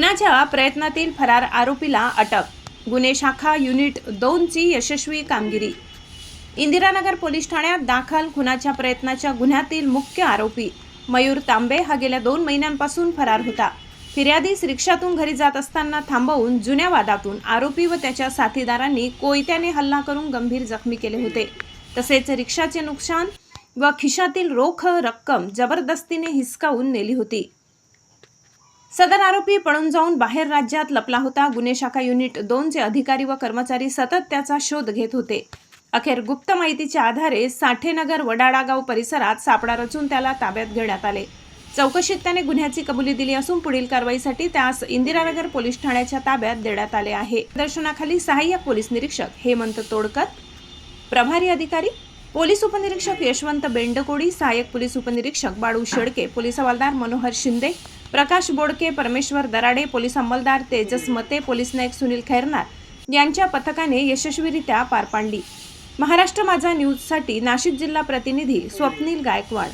खुनाच्या प्रयत्नातील फरार आरोपीला अटक. गुन्हे शाखा युनिट दोनची यशस्वी कामगिरी. इंदिरानगर पोलीस ठाण्यात दाखल खुनाच्या प्रयत्नाच्या गुन्ह्यातील मुख्य आरोपी मयूर तांबे हा गेल्या दोन महिन्यांपासून फरार होता. फिर्यादीस रिक्षातून घरी जात असताना थांबवून जुन्या वादातून आरोपी व त्याच्या साथीदारांनी कोयत्याने हल्ला करून गंभीर जखमी केले होते. तसेच रिक्षाचे नुकसान व खिशातील रोख रक्कम जबरदस्तीने हिसकावून नेली होती. सदर आरोपी पळून जाऊन बाहेर राज्यात लपला होता. गुन्हे शाखा युनिट दोनचे अधिकारी व कर्मचारी सतत त्याचा शोध घेत होते. अखेर गुप्त माहितीच्या आधारे साठेनगर वडाडागाव परिसरात सापळा रचून त्याला ताब्यात घेण्यात आले. चौकशीत त्याने गुन्ह्याची कबुली दिली असून पुढील कारवाईसाठी त्यास इंदिरानगर पोलीस ठाण्याच्या ताब्यात देण्यात आले आहे. दर्शनाखाली सहाय्यक पोलीस निरीक्षक हेमंत तोडकर प्रभारी अधिकारी पोलीस उपनिरीक्षक यशवंत बेंडकोडी सहाय्यक पोलीस उपनिरीक्षक बाळू शेडके पोलीस हवालदार मनोहर शिंदे प्रकाश बोडके परमेश्वर दराडे पोलीस अंमलदार तेजस मते पोलीस नायक सुनील खैरनार यांच्या पथकाने यशस्वीरित्या पार पाडली. महाराष्ट्र माझा न्यूजसाठी नाशिक जिल्हा प्रतिनिधी स्वप्नील गायकवाड.